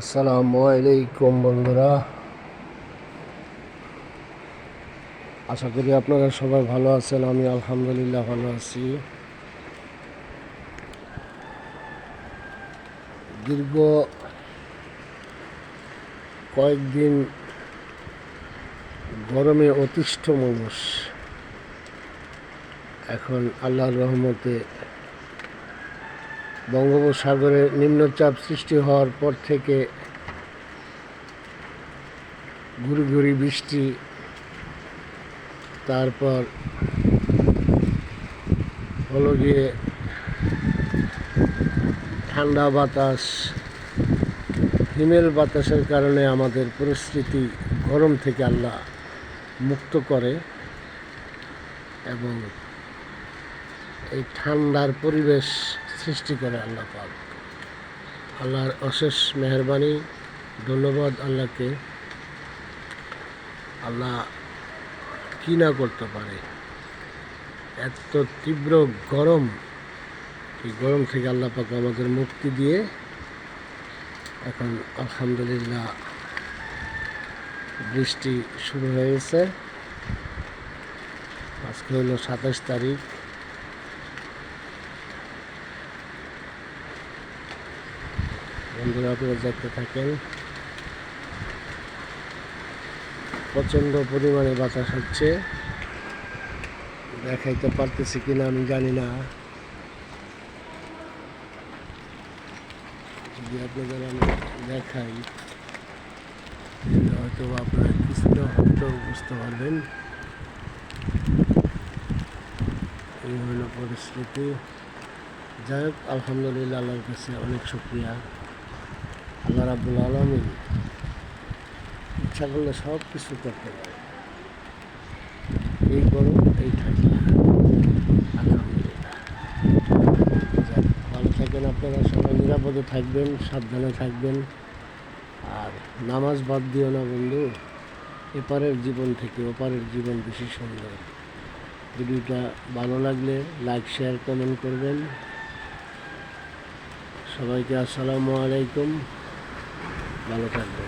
আসসালামু আলাইকুম বন্ধুরা। আশা করি আপনারা সবাই ভালো আছেন, আমি আলহামদুলিল্লাহ ভালো আছি। দীর্ঘ কয়েকদিন গরমে অতিষ্ঠ মানুষ। এখন আল্লাহর রহমতে বঙ্গোপসাগরে নিম্নচাপ সৃষ্টি হওয়ার পর থেকে ঘুরি ঘুরি বৃষ্টি, তারপর হলো গিয়ে ঠান্ডা বাতাস, হিমেল বাতাসের কারণে আমাদের পরিস্থিতি গরম থেকে আল্লাহ মুক্ত করে এবং এই ঠান্ডার পরিবেশ সৃষ্টি করে আল্লাহ পাক। আল্লাহর অশেষ মেহরবানি, ধন্যবাদ আল্লাহকে। আল্লাহ কি না করতে পারে? এত তীব্র গরম, এই গরম থেকে আল্লাহ পাক আমাদের মুক্তি দিয়ে এখন আলহামদুলিল্লাহ বৃষ্টি শুরু হয়েছে। আজকে হলো সাতাশ তারিখ। বন্ধুরা থাকেন। প্রচণ্ড পরিমাণে বাতাস হচ্ছে। দেখাইতে পারতেছি কিনা আমি জানি না। যদি আপনাদের আমি দেখাই হয়তো আপনারা কিছুটা হয়তো বুঝতে পারবেন। এই হইল পরিস্থিতি। যাই হোক, আলহামদুলিল্লাহ, আল্লাহর কাছে অনেক শুক্রিয়া। আল্লাহ রাবুল আলমিন ইচ্ছা করলে সব কিছু করতে পারে এই গরম, এই ঠান্ডা। ভালো থাকেন আপনারা, সবাই নিরাপদে থাকবেন, সাবধানে থাকবেন। আর নামাজ বাদ দিও না বন্ধু, এপারের জীবন থেকে ওপারের জীবন বেশি সুন্দর। ভিডিওটা ভালো লাগলে লাইক, শেয়ার, কমেন্ট করবেন। সবাইকে আসসালামু আলাইকুম। ভালো থাকবেন